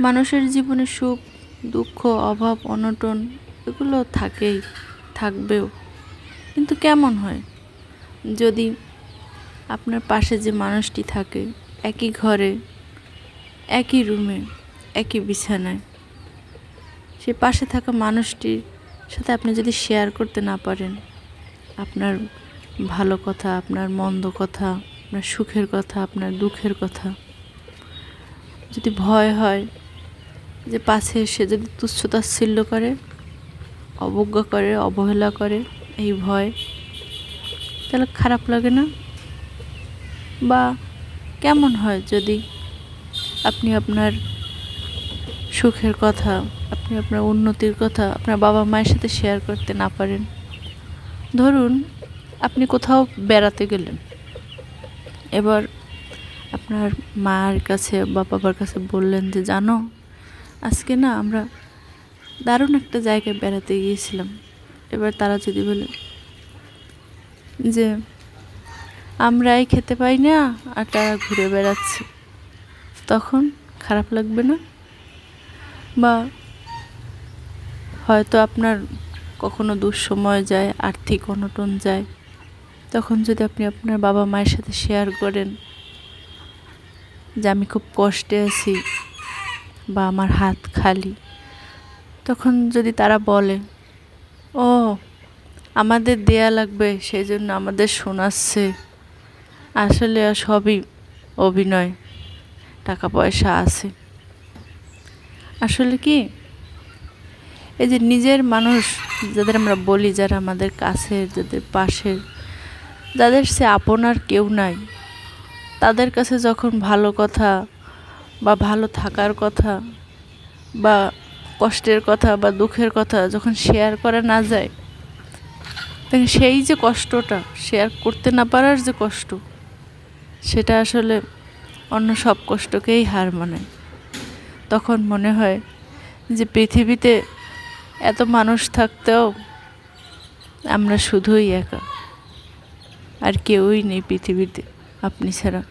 মানুষের জীবনে সুখ, দুঃখ, অভাব, অনটন, এগুলো থাকেই, থাকবেও। কিন্তু কেমন হয়? যদি আপনার পাশে যে মানুষটি থাকে, একই ঘরে, একই রুমে, একই বিছানায়, সে পাশে থাকা মানুষটির সাথে আপনি যদি শেয়ার করতে না পারেন, আপনার ভালো কথা, আপনার মন্দ কথা, আপনার সুখের কথা, আপনার দুঃখের কথা যদি ভয় হয় যে পাশে সে যদি তুচ্ছতাচ্ছিল্য করে, অবজ্ঞা করে, অবহেলা করে এই ভয়, তাহলে খারাপ লাগে না? বা কেমন হয় যদি আপনি আপনার সুখের কথা, আপনি আপনার উন্নতির কথা আপনার বাবা মায়ের সাথে শেয়ার করতে না পারেন? ধরুন আপনি কোথাও বেড়াতে গেলেন। এবার আপনার মায়ের কাছে বা বাবার কাছে বললেন যে, জানো আজকে না আমরা দারুণ একটা জায়গায় বেড়াতে গিয়েছিলাম। এবার তারা যদি বলে যে আমরাই খেতে পাই না আর তারা ঘুরে বেড়াচ্ছে। তখন খারাপ লাগবে না? বা হয়তো আপনার কখনো দুঃসময় যায়, আর্থিক অনটন যায়। তখন যদি আপনি আপনার বাবা মায়ের সাথে শেয়ার করেন যে, আমি খুব কষ্টে আছি। বা আমার হাত খালি। তখন যদি তারা বলে, ও, আমাদের দেয়া লাগবে সেই জন্য আমাদের শোনাচ্ছে। আসলে সবই অভিনয় টাকা পয়সা আছে। আসলে কি? এই যে নিজের মানুষ, যাদের আমরা বলি, যারা আমাদের কাছের, যাদের পাশের, যাদের সে আপনার কেউ নাই, তাদের কাছে যখন ভালো কথা বা ভালো থাকার কথা, বা কষ্টের কথা, বা দুঃখের কথা যখন শেয়ার করা না যায় তখন সেই যে কষ্টটা শেয়ার করতে না পারার যে কষ্ট, সেটা আসলে অন্য সব কষ্টকেই হার মানায় তখন মনে হয় যে পৃথিবীতে এত মানুষ থাকতেও আমরা শুধুই একা, আর কেউই নেই পৃথিবীতে, আপনি ছাড়া।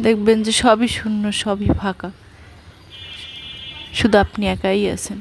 দেখবেন যে সবই শূন্য সবই ফাঁকা। শুধু আপনি একাই আছেন।